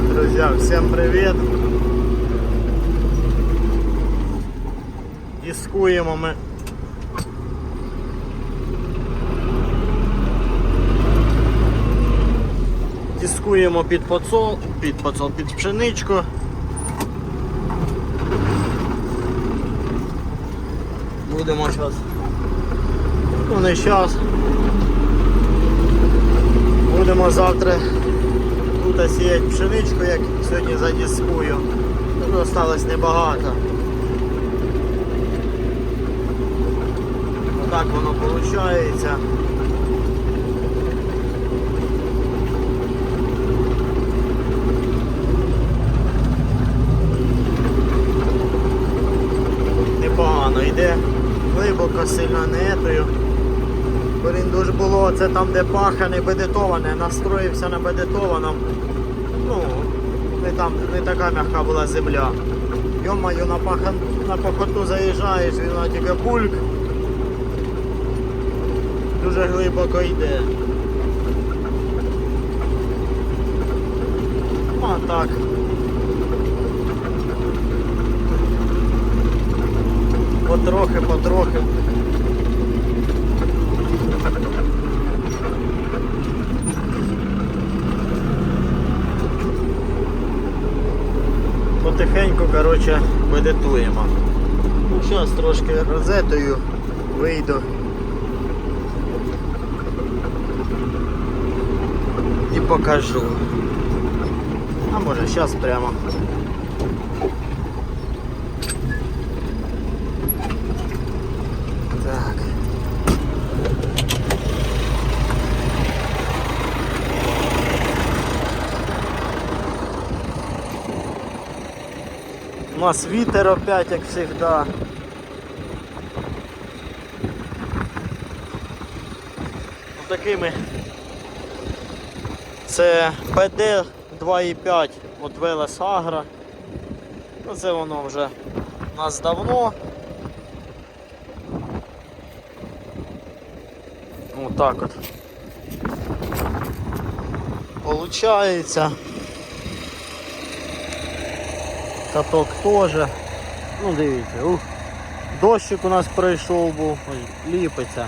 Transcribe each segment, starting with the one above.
Так, друзья, всем привет. Дискуємо ми. Дискуємо під подсол, під подсол, під пшеничку. Будемо зараз. Ну не зараз. Будемо завтра тут сіяти пшеничку, як сьогодні задіскую. Ну, осталось небагато. Так воно виходить. Непогано йде. Глибоко сильно не етою. Блін, дуже було це там, де пахане, бедетоване, настроївся на бедетованому. Ну, не там не така м'яка була земля. Йомаю, на пахан, на пахоту заїжджаєш, він тільки бульк. Дуже глибоко йде. А так. Потрохи, потрохи. Потихеньку, коротше, медитуємо. Ну, зараз трошки розетою вийду. І покажу. А може зараз прямо. У нас вітер опять, як завжди. Такими це ПД 2,5 от Велес Агра. Ну, Це воно вже у нас давно. Отак от. Получається. Каток теж. Ну дивіться, ух. Дощик у нас пройшов був, ой, ліпиться.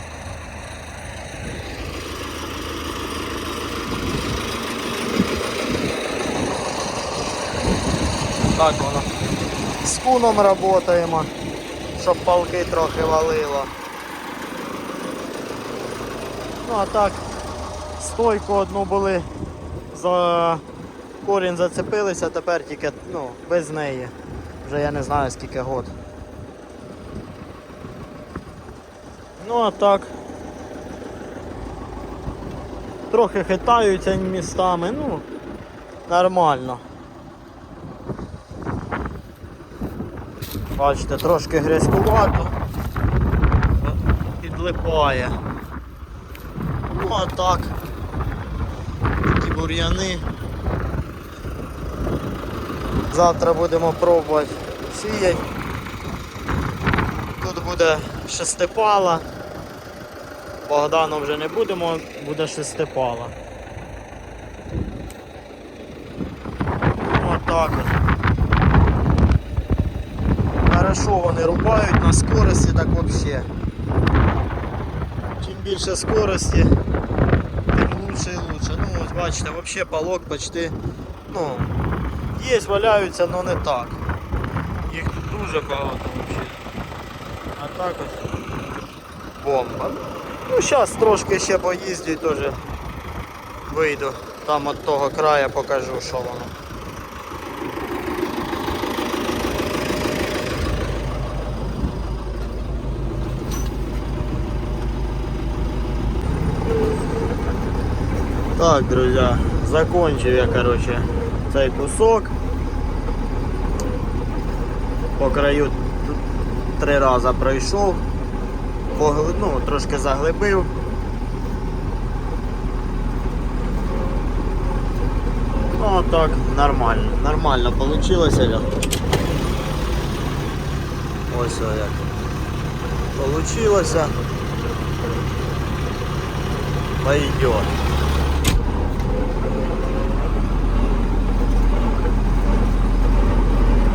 Так воно. З куном працюємо, щоб палки трохи валило. Ну а так, стойку одну були, за корінь зацепилися, тепер тільки ну, без неї. Вже я не знаю скільки год. Ну а так. Трохи хитаються містами, ну, нормально. Бачите, трошки грязькувато. Підлипає. Ну а так. Такі бур'яни. Завтра будемо пробувати сіяти. Тут буде шестипала. Богдану вже не будемо, буде шестипала. Отак от. Хорошо вони рубають на скорості, так взагалі. Чим більше скорості, тим лучше і лучше. Ну ось бачите, взагалі палок почти, ну, є, валяються, але не так. Їх тут дуже багато взагалі. А так ось бомба. Ну зараз трошки ще поїздю і теж вийду. Там від того краю покажу, що воно. Так, друзья, закончив я, короче, цей кусок. По краю три рази пройшов, ну, трошки заглибив. Ну так, нормально, нормально. Ля. Ось як. Получилося. Пойдет.